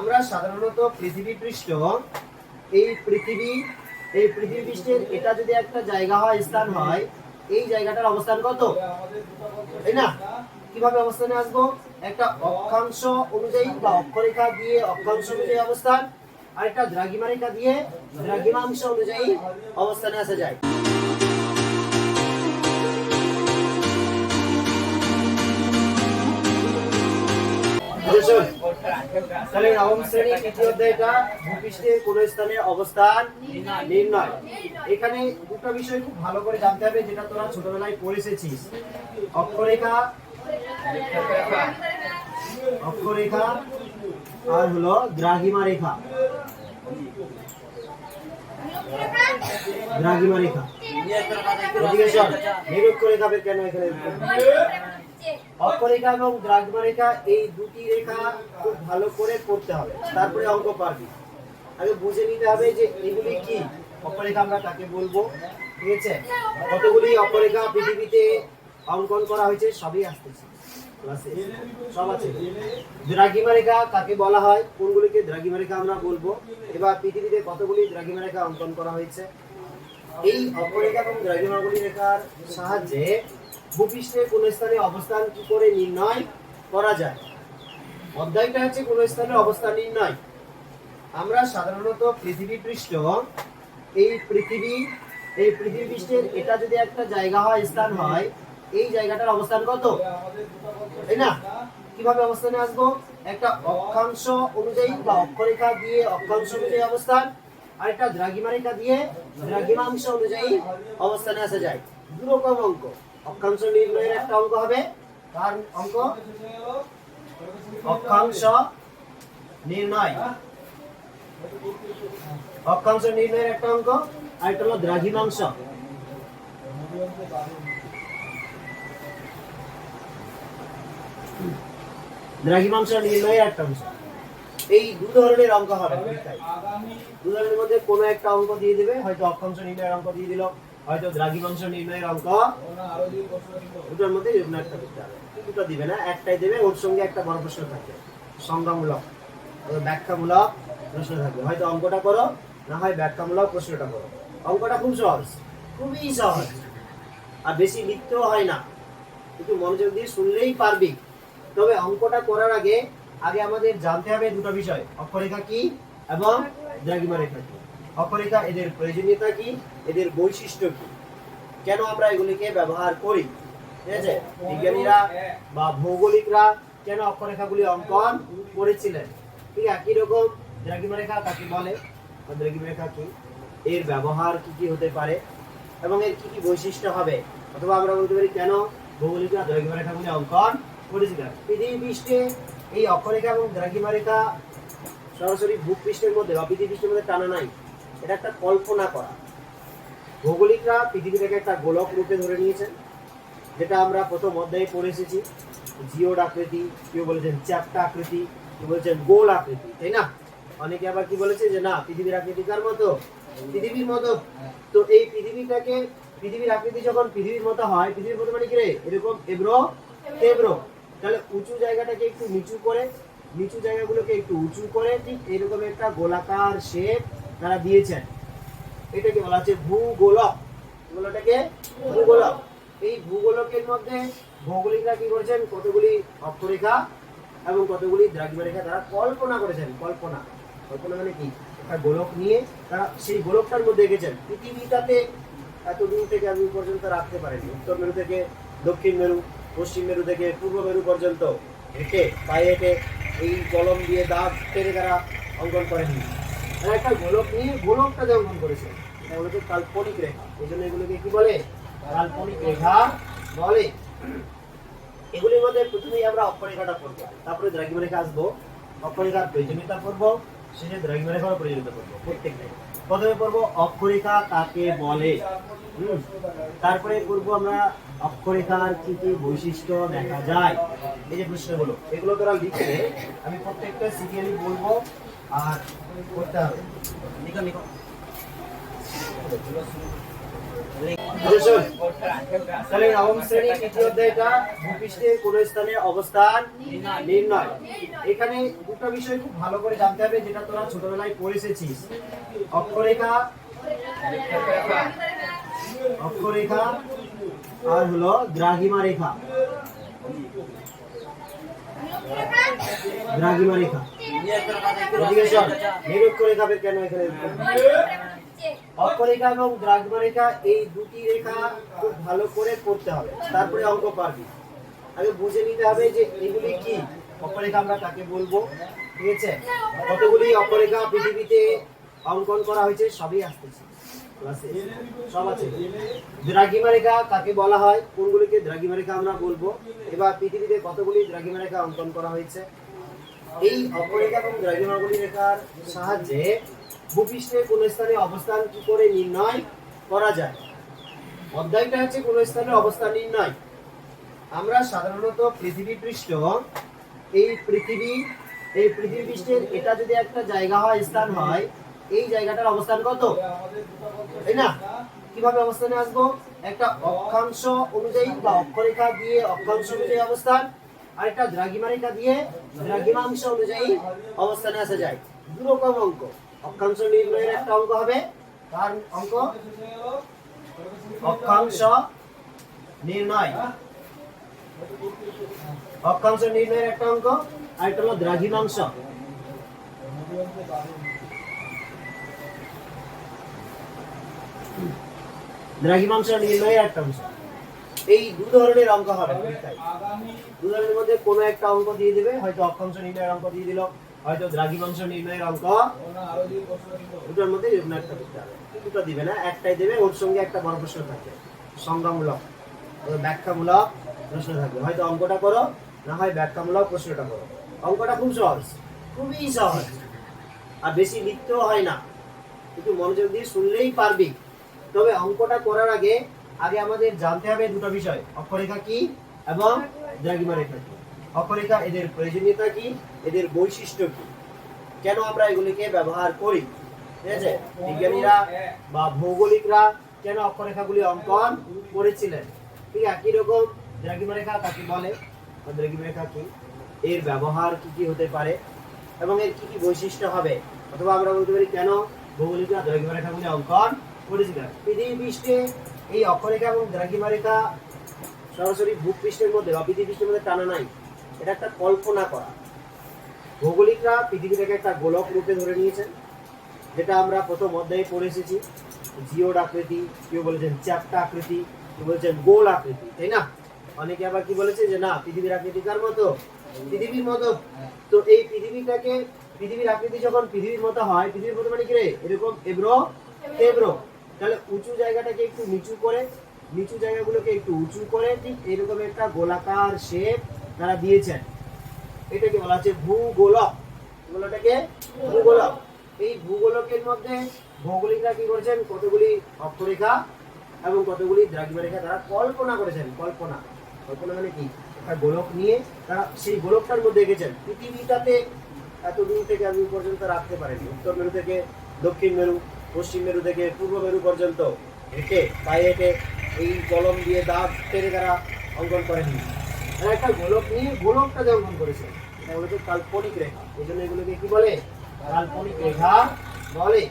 আমরা সাধারণত পৃথিবী পৃষ্ঠ, এই পৃথিবী এই পৃথিবী পৃষ্ঠের এটা যদি একটা জায়গা হয়, স্থান হয়, এই জায়গাটার অবস্থান কত? তাই না? কীভাবে অবস্থানে আসব? একটা অক্ষাংশ অনুযায়ী বা অক্ষরেখা দিয়ে অক্ষাংশ অনুযায়ী অবস্থান, আর একটা দ্রাঘিমা রেখা দিয়ে দ্রাঘিমাংশ অনুযায়ী অবস্থানে আসা যায়। বুঝেছ? তাহলে নবম শ্রেণি তৃতীয় অধ্যায়টা ভূপৃষ্ঠের কোন স্থানে অবস্থান নির্ণয়। এখানে দুটো বিষয় খুব ভালো করে জানতে হবে যেটা তোরা ছোটবেলায় পড়ে এসেছিস অক্ষরেখা অক্ষরেখা আর হলো দ্রাঘিমা রেখা দ্রাঘিমা রেখা নিরক্ষরেখা কেন এখানে? অক্ষরেখা এবং দ্রাঘিমা রেখা এই দুটি রেখা খুব ভালো করে পড়তে হবে। তারপরে অঙ্ক পারবি। আগে বুঝে নিতে হবে যে এগুলি কি? অক্ষরেখা আমরা কাকে বলব? ঠিক আছে? কতগুলি অক্ষরেখা পৃথিবীতে অঙ্কন করা হয়েছে? সবই আসতেছে। সব আছে। দ্রাঘিমা রেখা কাকে বলা হয়? কোনগুলিকে দ্রাঘিমা রেখা আমরা বলব? এবার পৃথিবীতে কতগুলি দ্রাঘিমা রেখা অঙ্কন করা হয়েছে? এই অক্ষরেখা এবং দ্রাঘিমাগুলি রেখার সাহায্যে ভূপৃষ্ঠের কোন স্থানে অবস্থান কি করে নির্ণয় করা যায়? অধ্যায়টা হচ্ছে কোন স্থানে অবস্থান নির্ণয়। আমরা সাধারণত পৃথিবী পৃষ্ঠ, এই পৃথিবী এই পৃথিবী পৃষ্ঠের এটা যদি একটা জায়গা হয়, স্থান হয়, এই জায়গাটার অবস্থান কত? তাই না? কীভাবে অবস্থানে আসব? একটা অক্ষাংশ অনুযায়ী বা অক্ষরেখা দিয়ে অক্ষাংশ অনুযায়ী অবস্থান আর একটা দ্রাঘিমা রেখা দিয়ে দ্রাঘিমাংশ অনুযায়ী অবস্থানে আসা যায়। দুরকম অঙ্ক। অক্ষাংশ নির্ণয়ের একটা অঙ্ক হবে। তার অঙ্ক অক্ষাংশ নির্ণয়। অক্ষাংশ নির্ণয়ের একটা অঙ্ক, আর একটা হলো দ্রাঘিমাংশ। দ্রাঘিমাংশ নির্ণয়ের একটা অংশ। এই দু ধরনের অঙ্ক হবে। দু ধরনের মধ্যে কোনো একটা অঙ্ক দিয়ে দিবে, হয়তো অক্ষাংশ নির্ণয়ের অঙ্ক দিয়ে দিল। হয়তো দ্রাঘিমাংশ নির্ণয়ের অঙ্ক। দুটোর মধ্যে যে একটা দিতে হবে। দুটো দিবে না, একটাই দেবে, ওর সঙ্গে একটা বড় প্রশ্ন থাকবে। সংজ্ঞামূলক ব্যাখ্যামূলক প্রশ্ন থাকবে। হয়তো অঙ্কটা করো, না হয় ব্যাখ্যামূলক প্রশ্নটা করো। অঙ্কটা খুব সহজ, খুবই সহজ। আর বেশি লিখতেও হয় না। একটু মনোযোগ দিয়ে শুনলেই পারবি। তবে অঙ্কটা করার আগে আগে আমাদের জানতে হবে দুটো বিষয়, অক্ষরেখা কি এবং দ্রাঘিমা রেখা কি। অক্ষরেখা এদের প্রয়োজনীয়তা কি? এদের বৈশিষ্ট্য কি? কেন আমরা এগুলিকে ব্যবহার করি? ঠিক আছে? বিজ্ঞানীরা বা ভৌগোলিকরা কেন অক্ষরেখাগুলি অঙ্কন করেছিলেন? ঠিক একই রকম দ্রাঘিমা রেখা কাকে বলে। বা দ্রাঘিমা রেখা কি? এর ব্যবহার কি কি হতে পারে? এবং এর কি কি বৈশিষ্ট্য হবে? অথবা আমরা বলতে পারি, কেন ভৌগোলিকরা দ্রাঘিমা রেখাগুলি অঙ্কন করেছিলেন? পৃথিবী পৃষ্ঠে এই অক্ষরেখা এবং দ্রাঘিমারেখা সরাসরি ভূপৃষ্ঠের মধ্যে বা পৃথিবী পৃষ্ঠের মধ্যে টানা নাই। এটা একটা কল্পনা করা। ভৌগোলিকরা পৃথিবীটাকে একটা গোলক রূপে ধরে নিয়েছেন, যেটা আমরা প্রথম অধ্যায়ে পড়ে এসেছি। জিওড আকৃতি, কেউ বলেছেন চ্যাপ্টা আকৃতি, কেউ বলেছেন গোল আকৃতি, তাই না? অনেকে আবার কি বলেছে যে না, পৃথিবীর আকৃতি কার মতো? পৃথিবীর মতো। তো এই পৃথিবীটাকে, পৃথিবীর আকৃতি যখন পৃথিবীর মতো হয়, পৃথিবীর মতো মানে কি রে? এরকম এবড়ো এবড়ো। তাহলে উঁচু জায়গাটাকে একটু নিচু করে, নিচু জায়গাগুলোকে একটু উঁচু করে, ঠিক এরকম একটা গোলাকার শেপ তারা দিয়েছেন। এটাকে বলা হচ্ছে ভূগোলক। এগুলোটাকে ভূগোলক। এই ভূগোলকের মধ্যে ভৌগোলিকরা কি করেছেন? কতগুলি অক্ষরেখা এবং কতগুলি দ্রাঘিমা রেখা তারা কল্পনা করেছেন। কল্পনা। কল্পনা মানে কি? একটা গোলক নিয়ে তারা সেই গোলকটার মধ্যে এঁকেছেন পৃথিবীটাতে এত দূর থেকে দূর পর্যন্ত রাখতে পারেনি। উত্তর মেরু থেকে দক্ষিণ মেরু, পশ্চিম মেরু থেকে পূর্ব মেরু পর্যন্ত হেঁটে, পায়ে হেঁটে এই কলম দিয়ে দাগ টেনে তারা অঙ্কন করেননি। তারা একটা গোলক নিয়ে গোলকটাতে অঙ্কন করেছে হচ্ছে কাল্পনিক রেখা। এই জন্য এগুলোকে কি বলে? কাল্পনিক রেখা বলে। এগুলির মধ্যে প্রথমেই আমরা অক্ষরেখাটা পড়ব। তারপরে দ্রাঘিমা রেখা আসব অক্ষরেখার প্রয়োজনীয়তা পড়ব শেষে দ্রাঘিমা রেখার প্রয়োজনীয়তা পড়ব প্রত্যেকটাই প্রথমে পড়ব অক্ষরেখা কাকে বলে। তারপরে পড়ব আমরা অক্ষরেখার কি কি বৈশিষ্ট্য দেখা যায়? এই যে প্রশ্নগুলো, এগুলো তোরা লিখে আমি প্রত্যেকটা সিরিয়ালি বলব। আর করতে হবে অবস্থান নির্ণয়। এখানে দুটো বিষয় খুব ভালো করে জানতে হবে যেটা তোরা ছোটবেলায় পড়ে এসেছিস। অক্ষরেখা অক্ষরেখা আর হলো দ্রাঘিমা রেখা দ্রাঘিমা রেখা এবং দ্রাঘিমা এই দুটি রেখা খুব ভালো করে পড়তে হবে। তারপরে অঙ্ক পারবি। আগে বুঝে নিতে হবে যে এগুলি কি? অক্ষরেখা আমরা কাকে বলব? ঠিক আছে? কতগুলি অক্ষরেখা পৃথিবীতে অঙ্কন করা হয়েছে সবই আসতেছে। সব আছে। দ্রাঘিমা কাকে বলা হয়? কোনগুলিকে দ্রাঘিমা রেখা আমরা বলব? এবার পৃথিবীতে কতগুলি দ্রাঘিমা রেখা অঙ্কন করা হয়েছে? এই অপরেখা এবং দ্রাঘিমাগুলি রেখার সাহায্যে ভূপৃষ্ঠের কোন স্থানে অবস্থান কি করে নির্ণয় করা যায়? অধ্যায়টা হচ্ছে কোন স্থানের অবস্থান নির্ণয়। আমরা সাধারণত পৃথিবী পৃষ্ঠ, এই পৃথিবী এই পৃথিবী পৃষ্ঠের এটা যদি একটা জায়গা হয়, স্থান হয় এই জায়গাটার অবস্থান কত? তাই না? কীভাবে অবস্থানে আসব? একটা অক্ষাংশ অনুযায়ী বা অক্ষরেখা দিয়ে অক্ষাংশ অনুযায়ী অবস্থান আর একটা দ্রাঘিমা রেখা দিয়ে দ্রাঘিমাংশ অনুযায়ী অবস্থানে আসা যায়। দু রকম অঙ্ক। অক্ষাংশ নির্ণয়ের একটা অঙ্ক হবে। তার অঙ্ক? অক্ষাংশ নির্ণয়। অক্ষাংশ নির্ণয়ের একটা অঙ্ক আর একটা হলো দ্রাঘিমাংশ। দ্রাঘিমাংশ নির্ণয়ের একটা অংশ এই দু ধরনের অঙ্ক হবে। দু ধরনের মধ্যে কোনো একটা অঙ্ক দিয়ে দিবে, হয়তো অক্ষাংশ নির্ণয়ের অঙ্ক দিয়ে দিল, হয়তো দ্রাঘিমাংশ নির্ণয়ের অঙ্ক। দুটোর মধ্যে একটা দিতে হবে। দুটো দিবে না, একটাই দেবে, ওর সঙ্গে একটা বড় প্রশ্ন থাকবে। সংজ্ঞামূলক ব্যাখ্যামূলক প্রশ্ন থাকবে। হয়তো অঙ্কটা করো, না হয় ব্যাখ্যামূলক প্রশ্নটা করো। অঙ্কটা খুব সহজ, খুবই সহজ। আর বেশি লিখতেও হয় না। একটু মনোযোগ দিয়ে শুনলেই পারবি। তবে অঙ্কটা করার আগে আগে আমাদের জানতে হবে দুটো বিষয়। অক্ষরেখা কি এবং দ্রাঘিমা রেখা কি? অক্ষরেখা এদের প্রয়োজনীয়তা কি? এদের বৈশিষ্ট্য কি? কেন আমরা এগুলিকে ব্যবহার করি? ঠিক আছে? বিজ্ঞানীরা বা ভৌগোলিকরা কেন অক্ষরেখাগুলি অঙ্কন করেছিলেন? ঠিক একই রকম দ্রাঘিমা রেখা কাকে বলে। দ্রাঘিমা রেখা কি? এর ব্যবহার কি কি হতে পারে? এবং এর কি কি বৈশিষ্ট্য হবে? অথবা আমরা বলতে পারি, কেন ভৌগোলিকরা দ্রাঘিমা রেখাগুলি অঙ্কন করেছিলেন পৃথিবী পৃষ্ঠে, এই অক্ষরেখা এবং দ্রাঘিমা রেখা সরাসরি ভূপৃষ্ঠের মধ্যে বা পৃথিবী পৃষ্ঠের মধ্যে টানা নাই। এটা একটা কল্পনা করা। ভৌগোলিকরা পৃথিবীটাকে একটা গোলক রূপে ধরে নিয়েছেন, যেটা আমরা প্রথম অধ্যায়ে পড়ে এসেছি। জিওড আকৃতি, কেউ বলেছেন চ্যাপ্টা আকৃতি, কেউ বলেছেন গোল আকৃতি, তাই না? অনেকে আবার কি বলেছে যে, না, পৃথিবীর আকৃতি কার মতো? পৃথিবীর মতো। তো এই পৃথিবীটাকে, পৃথিবীর আকৃতি যখন পৃথিবীর মতো হয়, পৃথিবীর মতো মানে কি রে? এরকম এব্রো তেব্রো তাহলে উঁচু জায়গাটাকে একটু নিচু করে, নিচু জায়গাগুলোকে একটু উঁচু করে, ঠিক এরকম একটা গোলাকার শেপ তারা দিয়েছেন। এটাকে বলা হচ্ছে ভূগোলক। এগুলোটাকে ভূগোলক। এই ভূগোলকের মধ্যে ভৌগোলিকরা কি করেছেন? কতগুলি অক্ষরেখা এবং কতগুলি দ্রাঘিমা রেখা তারা কল্পনা করেছেন, কল্পনা। কল্পনা মানে কি? একটা গোলক নিয়ে তারা সেই গোলকটার মধ্যে এঁকেছেন। পৃথিবীটাতে এত দূর থেকে আমি পর্যন্ত রাখতে পারেনি। উত্তর মেরু থেকে দক্ষিণ মেরু পশ্চিম মেরু থেকে পূর্ব মেরু পর্যন্ত হেঁটে পায়ে হেঁটে এই কলম দিয়ে দাগ টেনে তারা অঙ্কন করেনি। তারা একটা গোলক নিয়ে গোলকটা যে অঙ্কন করেছে, এটা হলো কাল্পনিক রেখা। এই জন্য এগুলোকে কি বলে? কাল্পনিক রেখা বলে।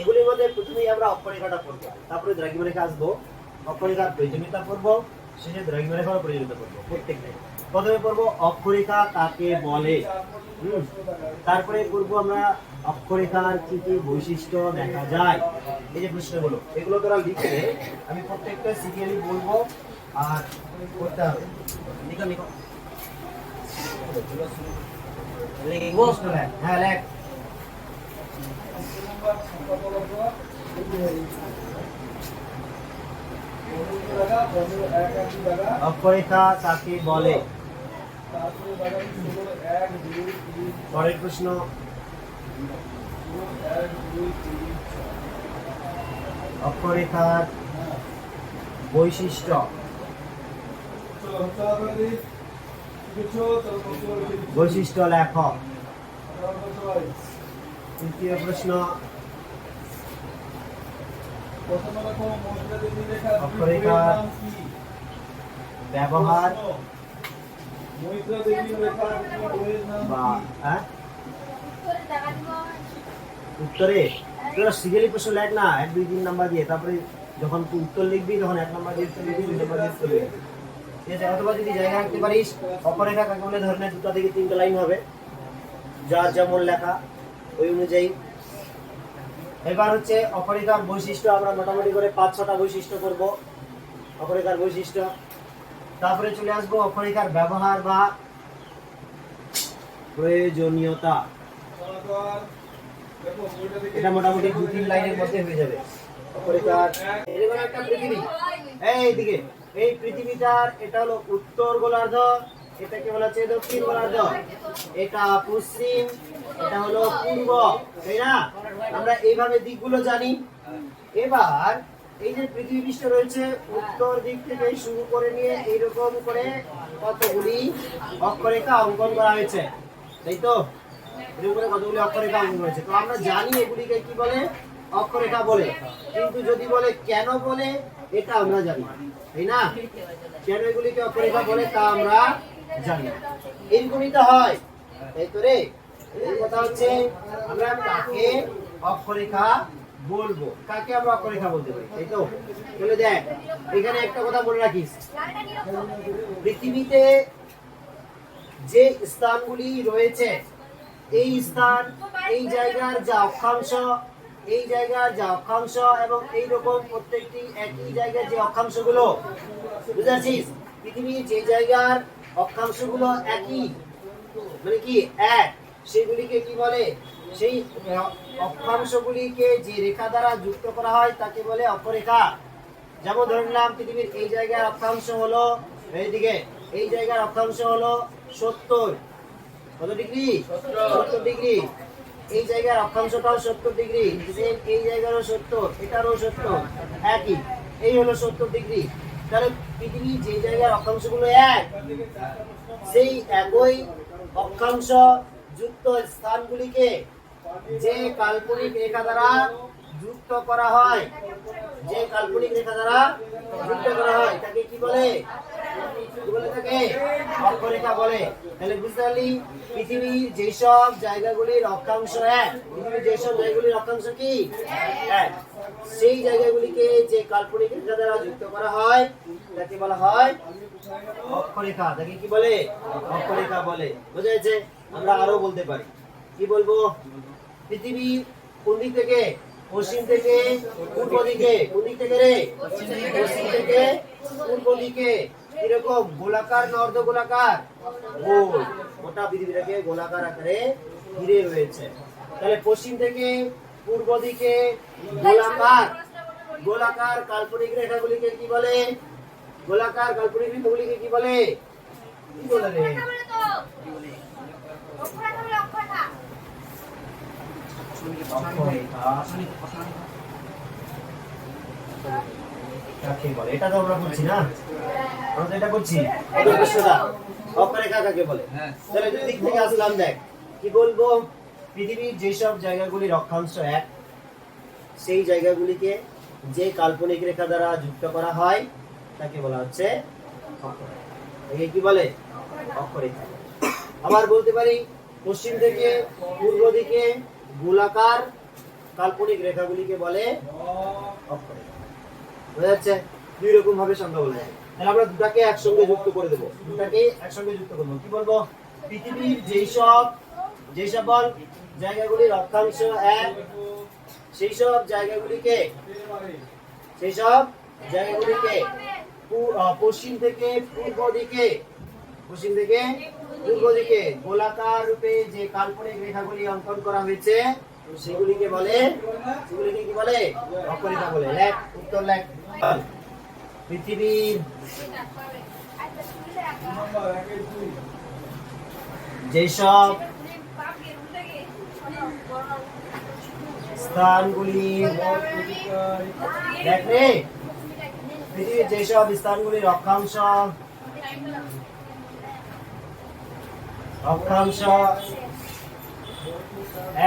এগুলির মধ্যে প্রথমেই আমরা অক্ষরেখাটা পড়ব। তারপরে দ্রাঘিমা রেখা আসব। অক্ষরেখার প্রয়োজনীয়তা পড়ব। শেষে দ্রাঘিমা রেখার প্রয়োজনীয়তা পড়ব প্রত্যেকটাই। প্রথমে পড়ব অক্ষরেখা কাকে বলে। তারপরে পড়ব আমরা অক্ষরেখার কি কি বৈশিষ্ট্য দেখা যায়। এই যে প্রশ্নগুলো, এগুলো তোরা লিখে আমি প্রত্যেকটা সিরিয়ালি বলব আর করতে হবে। লিখো লিখো হ্যাঁ অক্ষরেখা কাকে বলে? পরের প্রশ্ন অক্ষরেখার বৈশিষ্ট্য বৈশিষ্ট্য লেখ তৃতীয় প্রশ্ন প্রথমে দেখো মহিলা দেবী রেখার অক্ষরেখা। বিপরীত নাম কি? ব্যবহার উত্তরে? তোরা সিরিয়ালি প্রশ্ন লেখ না, এক, দুই, তিন নাম্বার দিয়ে। তারপরে যখন তুই উত্তর লিখবি, তখন এক নাম্বার দিয়ে উত্তর লিখবি, দুই নাম্বার দিয়ে উত্তর লিখবি। ঠিক আছে, অথবা যদি জায়গা রাখতে পারিস অপরেখা কাকে বলে ধরনের দুটো থেকে তিনটা লাইন হবে। যার যেমন লেখা, ওই অনুযায়ী। এবার হচ্ছে অপরেখার বৈশিষ্ট্য, আমরা মোটামুটি করে পাঁচ, ছটা বৈশিষ্ট্য করব। অপরেখার বৈশিষ্ট্য। তারপরে চলে আসব অপরেখার ব্যবহার বা প্রয়োজনীয়তা। এটা মোটামুটি দু তিন লাইনের মধ্যে হয়ে যাবে। অপরিকার এরকম একটা পৃথিবী। এই দিকে। এই পৃথিবীটার এটা হলো উত্তর গোলার্ধ, এটাকে বলা হচ্ছে দক্ষিণ গোলার্ধ। এটা পশ্চিম, এটা হলো পূর্ব। তাই না? আমরা এইভাবে দিকগুলো জানি। এবার এই যে পৃথিবী পৃষ্ঠ রয়েছে, উত্তর দিক থেকে শুরু করে নিয়ে এইরকম করে কতগুলি অক্ষরেখা অঙ্কন করা হয়েছে। তাই তো? এর উপরে কতগুলি অক্ষরেখা অঙ্কন হয়েছে। তো আমরা জানি এগুলিকে কি বলে? অক্ষরেখা বলে। কিন্তু যদি বলে কেন বলে, এটা আমরা জানি তাই না? কেন এগুলিকে অক্ষরেখা বলে, তা আমরা জানি। এরকমই তো হয়। তাই তো রে? কথা হচ্ছে, আমরা কাকে অক্ষরেখা বলব। কাকে আমরা অক্ষরেখা বলতে পারি? তাই তো? তাহলে দেখ, এখানে একটা কথা মনে রাখিস। পৃথিবীতে যে স্থানগুলি রয়েছে, এই স্থান, এই জায়গার যা অক্ষাংশ, এই জায়গার যা অক্ষাংশ এবং এই রকম প্রত্যেকটি একই জায়গার যে অক্ষাংশগুলো, বুঝতে পারছিস? পৃথিবীর যে জায়গার অক্ষাংশগুলো একই মানে কি এক, সেগুলিকে কি বলে? সেই অক্ষাংশগুলিকে যে রেখা দ্বারা যুক্ত করা হয় তাকে বলে অপরেখা। যেমন ধরে নিলাম পৃথিবীর এই জায়গার অক্ষাংশ হলো এইদিকে এই জায়গার অক্ষাংশ হলো সত্তর। কত ডিগ্রি? সত্তর। ডিগ্রি। এই জায়গার অক্ষাংশটাও সত্তর ডিগ্রি। এই জায়গারও সত্তর এটারও সত্তর। একই। এই হলো সত্তর ডিগ্রি। তাহলে পৃথিবী যে জায়গার অক্ষাংশগুলো এক সেই একই অক্ষাংশ যুক্ত স্থানগুলিকে যে কাল্পনিক রেখা দ্বারা যুক্ত করা হয়, যে কাল্পনিক রেখা দ্বারা যুক্ত করা হয়, তাকে কি বলে? বলে অক্ষরেখা বলে। তাহলে বুঝতে পারলি? পৃথিবীর যেসব জায়গাগুলির এক যেসব জায়গাগুলির কি? এক। সেই জায়গাগুলিকে যে কাল্পনিক দ্বারা যুক্ত করা হয়, তাকে বলা হয় তাকে কি বলে? বলে। বোঝা যাচ্ছে? আমরা আরও বলতে পারি। কি বলব? পৃথিবীর কোন দিক থেকে? পশ্চিম থেকে পূর্ব দিকে। কোন দিক থেকে রে? পশ্চিম থেকে পূর্ব দিকে। এরকম গোলাকার না অর্ধ গোলাকার? গোল। গোটা পৃথিবীটাকে গোলাকার আকারে ঘিরে রয়েছে। তাহলে পশ্চিম থেকে পূর্ব দিকে গোলাকার। গোলাকার কাল্পনিক রেখাগুলিকে কি বলে? গোলাকার কাল্পনিক রেখাগুলিকে কি বলে? কি বলে রে? এটা তো আমরা করছি না? আমরা তো এটা করছি। অপরিষ্কার অপরেখা বলে? তাহলে দুই দিক থেকে আসলাম দেখ কি বলব? পৃথিবীর যেসব জায়গাগুলি রক্ষাংশ এক সেই জায়গাগুলিকে যে কাল্পনিক রেখা দ্বারা যুক্ত করা হয় তাকে বলা হচ্ছে একে কি বলে? অক্ষরেখা। আবার বলতে পারি পশ্চিম থেকে পূর্ব দিকে গোলাকার কাল্পনিক রেখাগুলিকে বলে বোঝা যাচ্ছে? দুই রকম ভাবে সংখ্যা বলা যায়। তাহলে আমরা দুটাকে একসঙ্গে যুক্ত করে দেবো। দুটাকে একসঙ্গে যুক্ত করব। কি বলব? পৃথিবীর যেই সব সকল জায়গাগুলির অক্ষাংশ এক সেই সব জায়গাগুলিকে সেই সব জায়গাগুলিকে পশ্চিম থেকে পূর্ব দিকে পশ্চিম থেকে পূর্ব গোলাকার রূপে যে কাল্পনিক রেখাগুলি অঙ্কন করা হয়েছে সেগুলিকে বলে, সেগুলিকে কি বলে? অক্ষরেখা বলে। লেখ, উত্তর লেখ। পৃথিবীর যেসব স্থানগুলি পৃথিবীর যেসব স্থানগুলির অক্ষাংশ অক্ষাংশ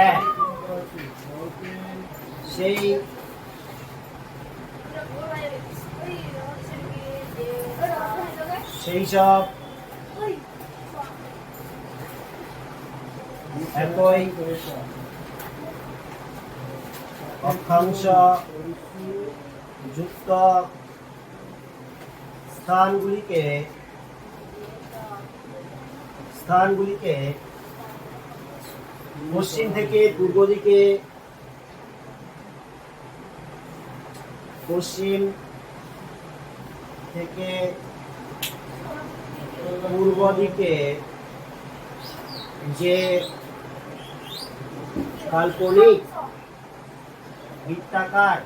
এক। সেই সেই সব একই অক্ষাংশ যুক্ত স্থানগুলিকে স্থানগুলিকে পশ্চিম থেকে পূর্ব দিকে পশ্চিম থেকে পূর্ব দিকে যে কাল্পনিক বৃত্তাকার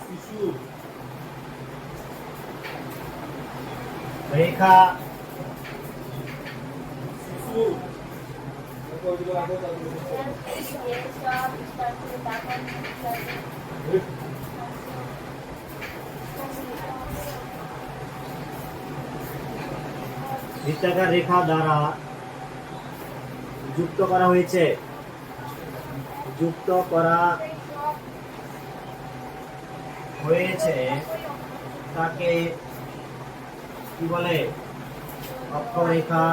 শিশু রেখা শিশু দেখো ওইগুলো আগে তারপরে বৃত্তাকার রেখা দ্বারা যুক্ত করা হয়েছে। যুক্ত করা হয়েছে তাকে কি বলে? অক্ষরেখা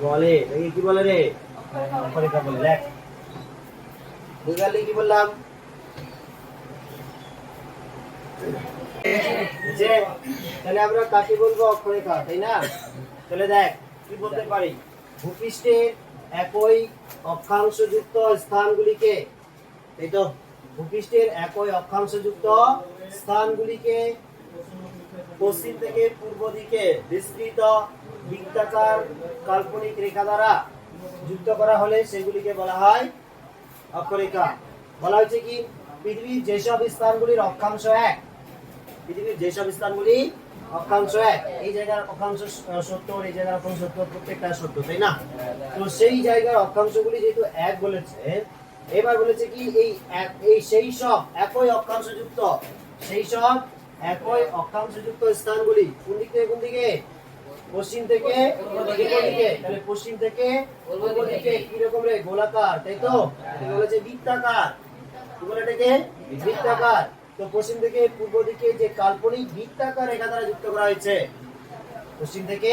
বলে কি বলে রে? অক্ষরেখা বলে, দেখ। বুঝলি কি বললাম? যে, তাহলে আমরা কাকে বলব অক্ষরেখা তাই না? তাহলে দেখ, কি বলতে পারি? ভূপৃষ্ঠের একই অক্ষাংশযুক্ত স্থানগুলিকে এই তো? ভূপৃষ্ঠের একই অক্ষাংশযুক্ত স্থানগুলিকে পশ্চিম থেকে পূর্ব দিকে বিস্তৃত বৃত্তাকার কাল্পনিক রেখা দ্বারা যুক্ত করা হলে সেগুলিকে বলা হয় অক্ষরেখা। বলা হয়েছে কি? পৃথিবীর যেসব স্থানগুলির অক্ষাংশ এক। পৃথিবীর যেসব স্থানগুলি অক্ষাংশ এক। এই জায়গার অক্ষাংশ সত্তর, এই জায়গার অক্ষাংশ সত্তর, প্রত্যেকটা সত্তর, তাই না? তো সেই জায়গার অক্ষাংশগুলি যেহেতু এক বলেছে, এবার বলেছে কি, এই এই সেই সব একই অক্ষাংশযুক্ত, সেই সব একই অক্ষাংশযুক্ত স্থানগুলি কোন দিক থেকে, কোন দিকে? পশ্চিম থেকে তাহলে পশ্চিম থেকে পূর্ব দিকে কি রকম রে? গোলাকার, তাই তো? বলেছে বৃত্তাকার। কি বলে এটাকে? বৃত্তাকার। তো পশ্চিম থেকে পূর্ব দিকে যে কাল্পনিক বৃত্তাকার রেখা দ্বারা যুক্ত করা হয়েছে, পশ্চিম থেকে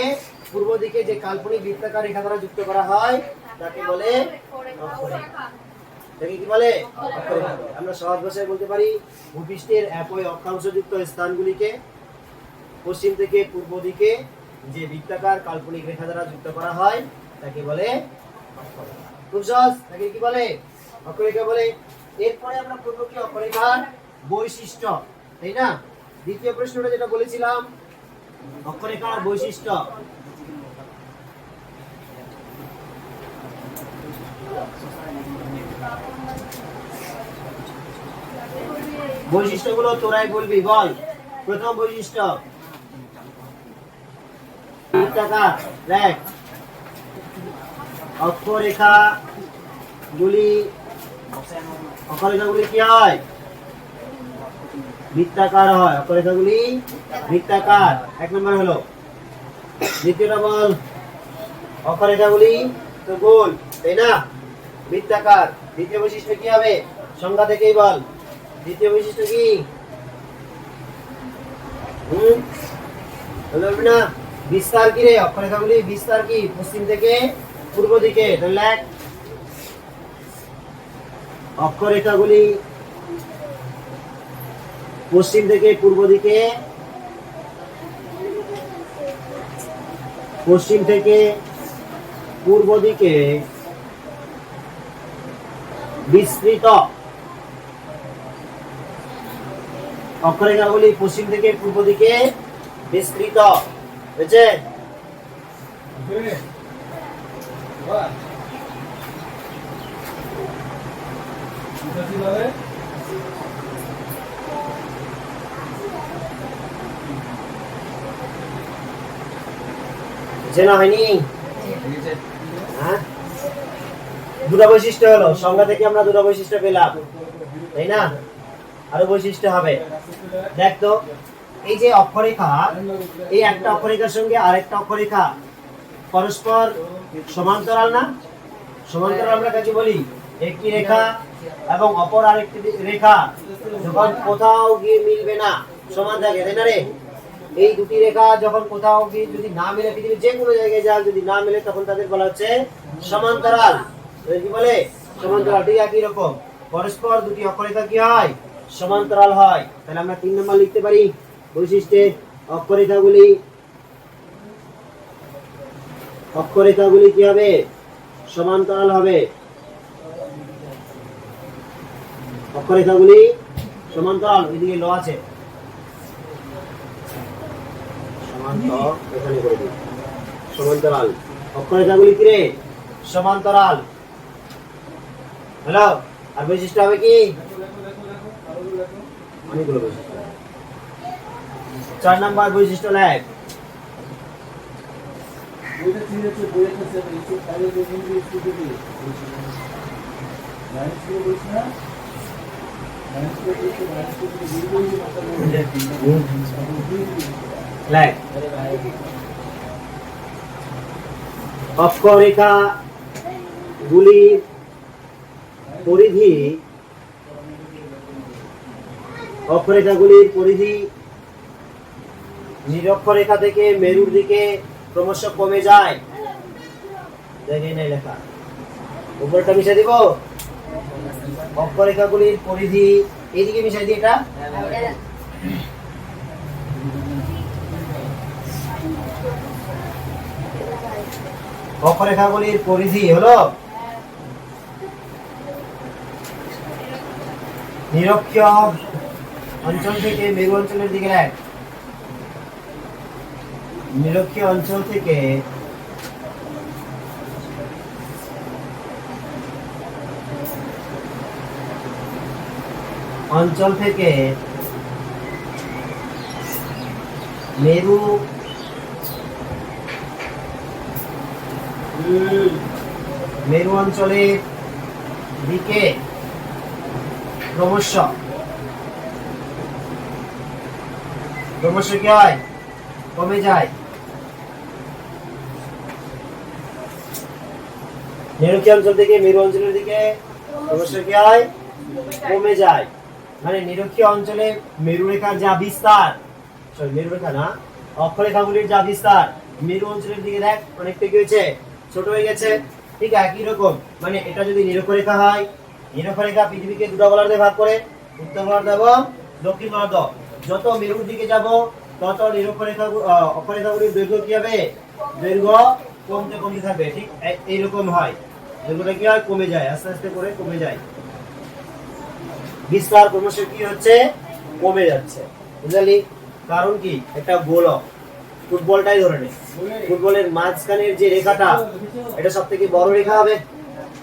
পূর্ব দিকে যে কাল্পনিক বৃত্তাকার রেখা দ্বারা যুক্ত করা হয়, তাকে বলে। এটাকে কি বলে? বলে। আমরা সহজ ভাষায় বলতে পারি, ভূপৃষ্ঠের একই অক্ষাংশযুক্ত স্থানগুলিকে পশ্চিম থেকে পূর্ব দিকে যে বৃত্তাকার কাল্পনিক রেখা দ্বারা যুক্ত করা হয়, তাকে বলে। খুব সহজ তাকে কি বলে? অক্ষরেখা বলে। এরপরে আমরা করব কি অক্ষরেখার বৈশিষ্ট্য, তাই না? দ্বিতীয় প্রশ্নটা যেটা বলেছিলাম, অক্ষরেখার বৈশিষ্ট্য। বৈশিষ্ট্যগুলো তোরাই বলবি, বল। প্রথম বৈশিষ্ট্য। বৃত্তাকার দেখ। অক্ষরেখা গুলি অক্ষরেখাগুলি কি হয়? বৃত্তাকার হয়। অক্ষরেখাগুলি বৃত্তাকার। এক নম্বর হলো, দ্বিতীয়টা বল, অক্ষরেখাগুলি তো গোল, তাই না? বৃত্তাকার। দ্বিতীয় বৈশিষ্ট্য কি হবে? সংজ্ঞা থেকেই বল। দ্বিতীয় বৈশিষ্ট্য কি? হুম? না? বিস্তার কি রে অক্ষরেখাগুলি বিস্তার কি? পশ্চিম থেকে পূর্ব দিকে লেখ অক্ষরেখাগুলি পশ্চিম থেকে পূর্ব দিকে। পশ্চিম থেকে পূর্ব দিকে বিস্তৃত। অক্ষরেখাগুলি পশ্চিম থেকে পূর্ব দিকে বিস্তৃত। বুঝছে ওকে বাহ এটা কি বলে চেনা হয়নি? হ্যাঁ? দুটো বৈশিষ্ট্য হলো, সংজ্ঞা থেকে আমরা দুটা বৈশিষ্ট্য পেলাম, তাই না? আরও বৈশিষ্ট্য হবে। দেখ তো। এই যে অক্ষরেখা, এই একটা অক্ষরেখার সঙ্গে আরেকটা অক্ষরেখা পরস্পর সমান্তরাল না? সমান্তরাল আমরা কাছে বলি? একটি রেখা এবং অপর আরেকটি রেখা যখন কোথাও গিয়ে মিলবে না, সমান থাকে তাই না রে? এই দুটি রেখা যখন কোথাও গিয়ে যদি না মিলে, পৃথিবীর যে কোনো জায়গায় যাক, যদি না মিলে, তখন তাদের বলা হচ্ছে সমান্তরাল। কি বলে? সমান্তরাল, ঠিক একই রকম। পরস্পর দুটি অক্ষরেখা কি হয়? সমান্তরাল হয়। তাহলে আমরা তিন নম্বর লিখতে পারি। বৈশিষ্ট্যে অক্ষরেখাগুলি অক্ষরেখাগুলি কি হবে? সমান্তরাল হবে। অক্ষরেখাগুলি সমান্তরাল, এদিকে ল আছে। এখানে করে দিই। সমান্তরাল। অক্ষরেখাগুলি কি রে? সমান্তরাল। হ্যালো? আর বৈশিষ্ট্য হবে কি? অনেকগুলো বৈশিষ্ট্য। চার নাম্বার বৈশিষ্ট্য লেখ। অক্ষরেখা গুলির পরিধি অক্ষরেখাগুলির পরিধি নিরক্ষরেখা থেকে মেরুর দিকে ক্রমশ কমে যায়। দেখে নেই লেখা। উপরটা মিশে দিব। অক্ষরেখাগুলির পরিধি। এইদিকে মিশাই দিই এটা। অক্ষরেখাগুলির পরিধি হলো নিরক্ষীয় অঞ্চল থেকে মেরু অঞ্চলের দিকে এক। নিরক্ষীয় অঞ্চল থেকে অঞ্চল থেকে মেরু মেরু অঞ্চলের দিকে ক্রমশ ক্রমশ কি হয়? কমে যায়। নিরক্ষী অঞ্চল থেকে মেরু অঞ্চলের দিকে ক্রমশ কি হয়? কমে যায়। মানে নিরক্ষীয় অঞ্চলে মেরুরেখার যা বিস্তার সরি মেরুরেখা না, অক্ষরেখাগুলির যা বিস্তার, মেরু অঞ্চলের দিকে দেখ, অনেকটা কি হয়েছে? ছোট হয়ে গেছে। ঠিক একই রকম। মানে এটা যদি নিরক্ষরেখা হয়, নিরক্ষরেখা পৃথিবীকে দুটো গোলার্ধে ভাগ করে, উত্তর গোলার্ধ এবং দক্ষিণ গোলার্ধ যত মেরুর দিকে যাব, তত নিরক্ষরেখা অক্ষরেখাগুলির দৈর্ঘ্য কি হবে? দৈর্ঘ্য কমতে কমতে থাকবে। ঠিক এইরকম হয়। দৈর্ঘ্যটা কি হয়? কমে যায়। আস্তে আস্তে করে কমে যায়। বিস্তার ক্রমশ কি হচ্ছে? কমে যাচ্ছে। বুঝলি? কারণ কি? একটা গোলক। ফুটবলটাই ধরে নে। ফুটবলের মাঝখানের যে রেখাটা, এটা সব থেকে বড় রেখা হবে।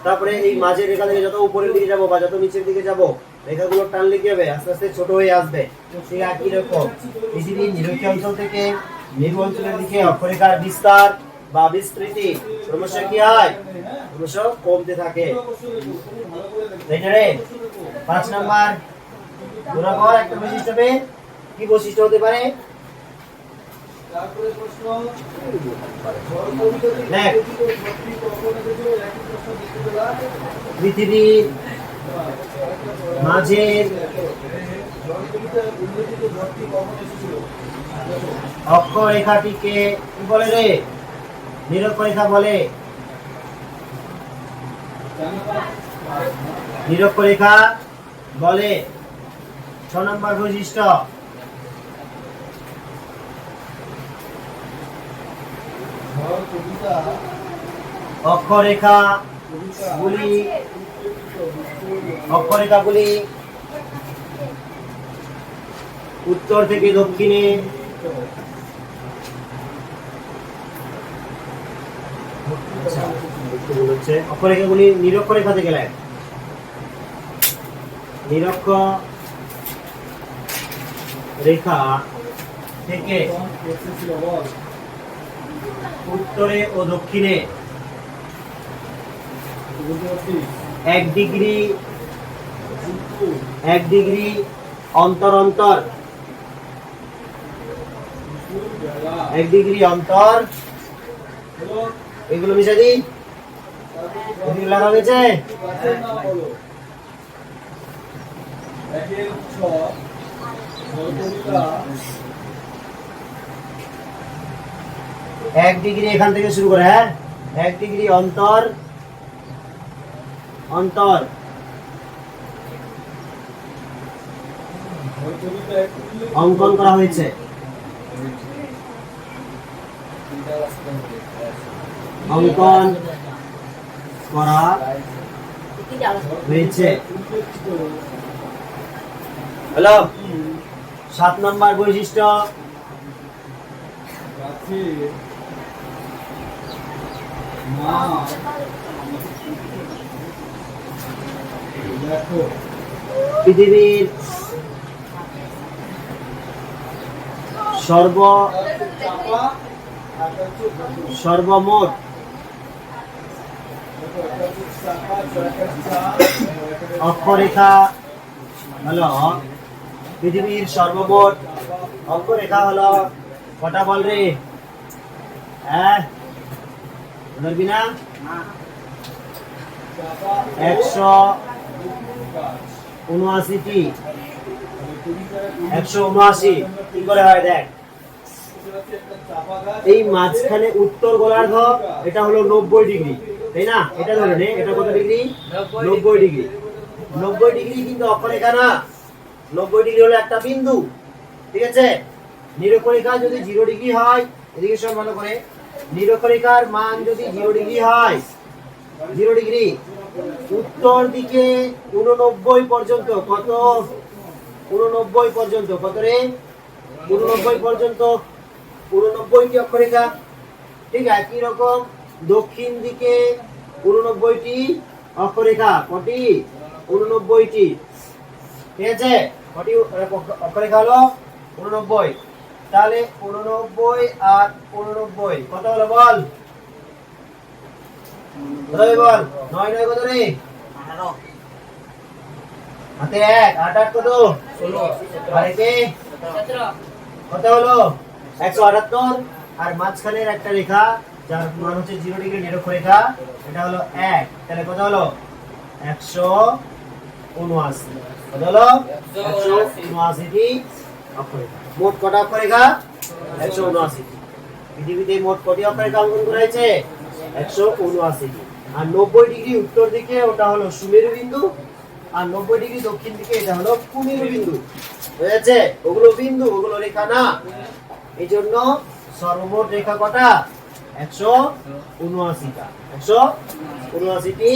তারপরে এই মাঝের রেখা থেকে যত উপরের দিকে যাব বা যত নিচের দিকে যাব, রেখাগুলো টানলে কি হবে? আস্তে আস্তে ছোট হয়ে আসবে। ঠিক একই রকম। পৃথিবীর নিরক্ষীয় অঞ্চল থেকে মেরু অঞ্চলের দিকে অক্ষরেখার বিস্তার বা বিস্তৃতি। ক্রমশ কি হয়? ক্রমশ কমতে থাকে। পাঁচ নম্বর। বরাবর একটা বৈশিষ্ট্য কি বৈশিষ্ট্য হতে পারে? পৃথিবীর মাঝের অক্ষরেখাটিকে কি বলে রে? নিরক্ষরেখা বলে। নিরক্ষরেখা বলে। ছ নম্বর বৈশিষ্ট্য। অক্ষরেখা গুলি। অক্ষরেখাগুলি উত্তর থেকে দক্ষিণে। অক্ষরেখাগুলি থেকে লেখ নিরক্ষ রেখা থেকে উত্তরে ও দক্ষিণে এক ডিগ্রি এক ডিগ্রি অন্তর অন্তর। এক ডিগ্রি অন্তর এগুলো মিশে দিই। এদিকে লেখা হয়েছে? এক ডিগ্রি এখান থেকে শুরু করে হ্যাঁ? এক ডিগ্রি অন্তর অন্তর। অঙ্কন করা হয়েছে। অঙ্কন করা হয়েছে। হ্যালো? সাত নম্বর বৈশিষ্ট্য। পৃথিবীর সর্ব সর্বমোট দেখো একটা হচ্ছে চাপা একটা চা অক্ষরেখা, হলো পৃথিবীর সর্বমোট অক্ষরেখা হলো কটা বল রে? হ্যাঁ? ধরবি না? একশো উনআশিটি। একশো উনআশি। কি করে হয় দেখ? এই মাঝখানে উত্তর গোলার্ধ, এটা হলো নব্বই ডিগ্রি। তাই না? এটা ধরে নে, এটা কত ডিগ্রি? নব্বই ডিগ্রি। নব্বই ডিগ্রি কিন্তু অক্ষরেখা না। নব্বই ডিগ্রি হলো একটা বিন্দু, ঠিক আছে? নিরক্ষরেখা যদি জিরো ডিগ্রি হয়, এদিকে সব ভালো করে। নিরক্ষরেখার মান যদি জিরো ডিগ্রি হয়, জিরো ডিগ্রি, উত্তর দিকে উননব্বই পর্যন্ত কত? উননব্বই পর্যন্ত কত রে? উননব্বই পর্যন্ত। উননব্বইটি অক্ষরেখা, ঠিক একই রকম। দক্ষিণ দিকে উননব্বইটি অক্ষরেখা কটি? উননব্বইটি। ঠিক আছে? কটি অক্ষরেখা হলো? উননব্বই। তাহলে উননব্বই আর উননব্বই কত হলো বল? বল? নয় নয় কত রে? হাতে এক আট আট কত? কত হলো? একশো আটাত্তর। আর মাঝখানের একটা রেখা যার মান হচ্ছে জিরো ডিগ্রি নিরক্ষরেখা এটা হলো এক। তাহলে কত হলো? একশো উনআশি। কত হলো? একশো উনআশিটি অক্ষরেখা। মোট কটা অক্ষরেখা? একশো উনআশি পৃথিবীতে মোট কটি অক্ষরেখা অঙ্কন করা হয়েছে? একশো উনআশিটি। আর নব্বই ডিগ্রি উত্তর দিকে ওটা হলো সুমেরু বিন্দু, আর নব্বই ডিগ্রি দক্ষিণ দিকে এটা হলো কুমেরু বিন্দু। বুঝেছে ওগুলো বিন্দু, ওগুলো রেখা না। এই জন্য সর্বমোট রেখা কটা? একশো উনআশিটা। একশো উনআশিটি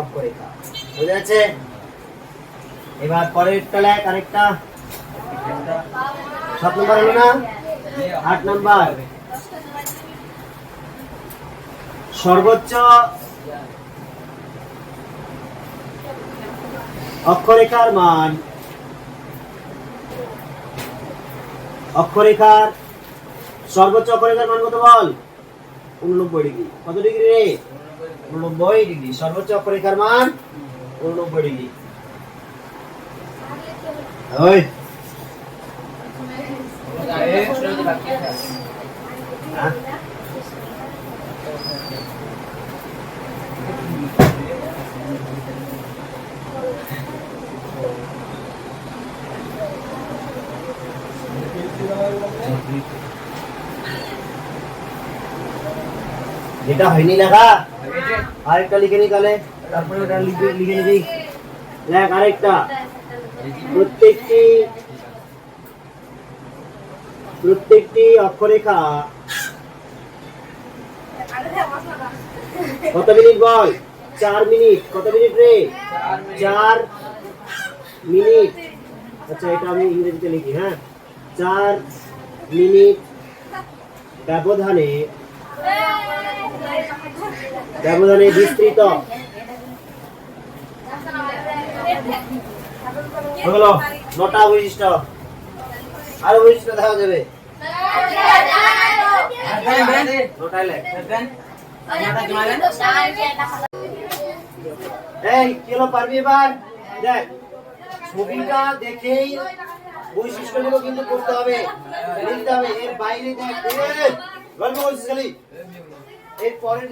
অক্ষরেখা বুঝে যাচ্ছে? এবার পরেরটা লেখ, আরেকটা। সাত নম্বর হলো না? আট নম্বর। সর্বোচ্চ অক্ষরেখার মান। অক্ষরেখার সর্বোচ্চ অক্ষরেখার মান কত বল? উননব্বই ডিগ্রি। কত ডিগ্রি রে? উননব্বই ডিগ্রি। সর্বোচ্চ অক্ষরেখার মান উননব্বই ডিগ্রি। হ্যাঁ? যেটা হয়নি লেখা। আরেকটা লিখে নি তাহলে। তারপরে ওটা লিখে লিখে নিবি লেখ আরেকটা। প্রত্যেকটি প্রত্যেকটি অক্ষরেখা। কত মিনিট বল? চার মিনিট। কত মিনিট রে? চার মিনিট। আচ্ছা এটা আমি ইংরেজিতে লিখি হ্যাঁ? চার মিনিট ব্যবধানে ব্যবধানে বিস্তৃত। নটা বৈশিষ্ট্য। আরও বৈশিষ্ট্য দেখা যাবে। নটায় লেখ। এই কি হলো পারবি এবার? দেখ ছবিটা দেখেই বৈশিষ্ট্যগুলো কিন্তু করতে হবে। লিখতে হবে। এর বাইরে দেখ। গল্প বলছিস খালি? এর পরের